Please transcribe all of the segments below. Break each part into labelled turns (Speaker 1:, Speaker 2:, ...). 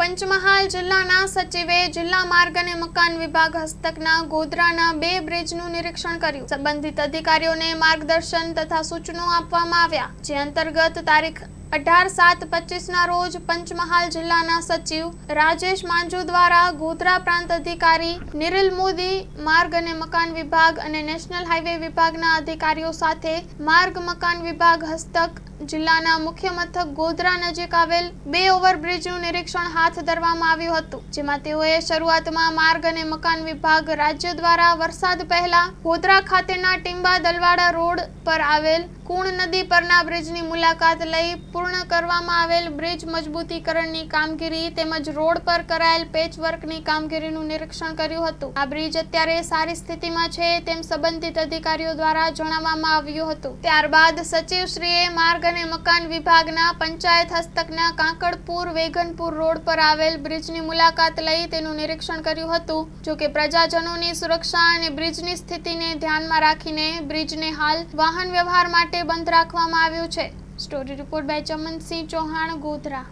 Speaker 1: પંચમહાલ જિલ્લાના સચિવે જિલ્લા માર્ગ અને મકાન વિભાગ હસ્તકના ગોધરાના બે બ્રિજનું નિરીક્ષણ કર્યું. સંબંધિત અધિકારીઓને માર્ગદર્શન તથા સૂચનો આપવામાં આવ્યા. જે અંતર્ગત તારીખ અઢાર સાત પચીસના રોજ પંચમહાલ જિલ્લાના સચિવ રાજેશ માંજુ દ્વારા ગોધરા પ્રાંત અધિકારી નિરિલ મોદી, માર્ગ અને મકાન વિભાગ અને નેશનલ હાઈવે વિભાગના અધિકારીઓ સાથે માર્ગ, મકાન વિભાગ, હસ્તક જિલ્લાના મુખ્ય મથક ગોધરા નજીક આવેલ બે ઓવરબ્રિજનું નિરીક્ષણ હાથ ધરવામાં આવ્યું હતું, જેમાં તેઓએ શરૂઆતમાં માર્ગ અને મકાન વિભાગ રાજ્ય દ્વારા વરસાદ પહેલા ગોધરા ખાતેના ટીંબા દલવાડા રોડ પર આવેલ કુણ નદી પરના બ્રિજની મુલાકાત લઈ પૂર્ણ કરવામાં આવેલ બ્રિજ મજબૂતીકરણની કામગીરી તેમજ રોડ પર કરાયેલ પેચવર્કની કામગીરીનું નિરીક્ષણ કર્યું હતું. આ બ્રિજ અત્યારે સારી સ્થિતિમાં છે તેમ સંબંધિત અધિકારીઓ દ્વારા જણાવવામાં આવ્યું હતું. ત્યારબાદ સચિવશ્રીએ માર્ગ અને મકાન વિભાગના પંચાયત હસ્તકના કાંકડપુર વેગનપુર રોડ પર આવેલ બ્રિજની મુલાકાત લઈ તેનું નિરીક્ષણ કર્યું હતું. જો કે પ્રજાજનોની સુરક્ષા અને બ્રિજની સ્થિતિને ધ્યાનમાં રાખીને બ્રિજને હાલ વાહન વ્યવહાર માટે બંધ રાખવામાં આવ્યું છે. Story report by Chamansinh Chauhan, Godhra.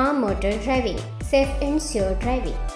Speaker 2: મા motor driving, safe and sure driving.